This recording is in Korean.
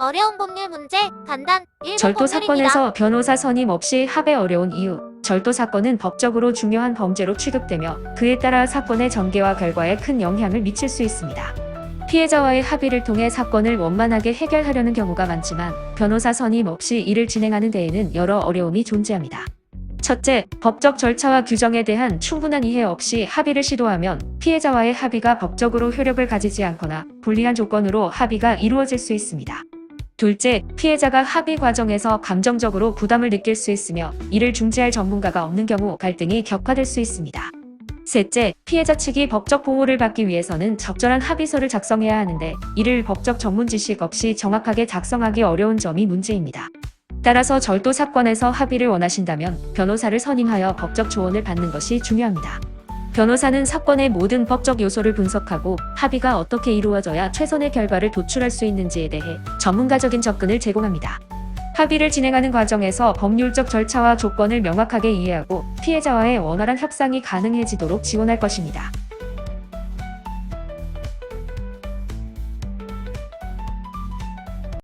어려운 법률 문제 간단 1번 절도. 사건에서 변호사 선임 없이 합의 어려운 이유. 절도 사건은 법적으로 중요한 범죄로 취급되며 그에 따라 사건의 전개와 결과에 큰 영향을 미칠 수 있습니다. 피해자와의 합의를 통해 사건을 원만하게 해결하려는 경우가 많지만 변호사 선임 없이 일을 진행하는 데에는 여러 어려움이 존재합니다. 첫째, 법적 절차와 규정에 대한 충분한 이해 없이 합의를 시도하면 피해자와의 합의가 법적으로 효력을 가지지 않거나 불리한 조건으로 합의가 이루어질 수 있습니다. 둘째, 피해자가 합의 과정에서 감정적으로 부담을 느낄 수 있으며 이를 중재할 전문가가 없는 경우 갈등이 격화될 수 있습니다. 셋째, 피해자 측이 법적 보호를 받기 위해서는 적절한 합의서를 작성해야 하는데 이를 법적 전문 지식 없이 정확하게 작성하기 어려운 점이 문제입니다. 따라서 절도 사건에서 합의를 원하신다면 변호사를 선임하여 법적 조언을 받는 것이 중요합니다. 변호사는 사건의 모든 법적 요소를 분석하고 합의가 어떻게 이루어져야 최선의 결과를 도출할 수 있는지에 대해 전문가적인 접근을 제공합니다. 합의를 진행하는 과정에서 법률적 절차와 조건을 명확하게 이해하고 피해자와의 원활한 협상이 가능해지도록 지원할 것입니다.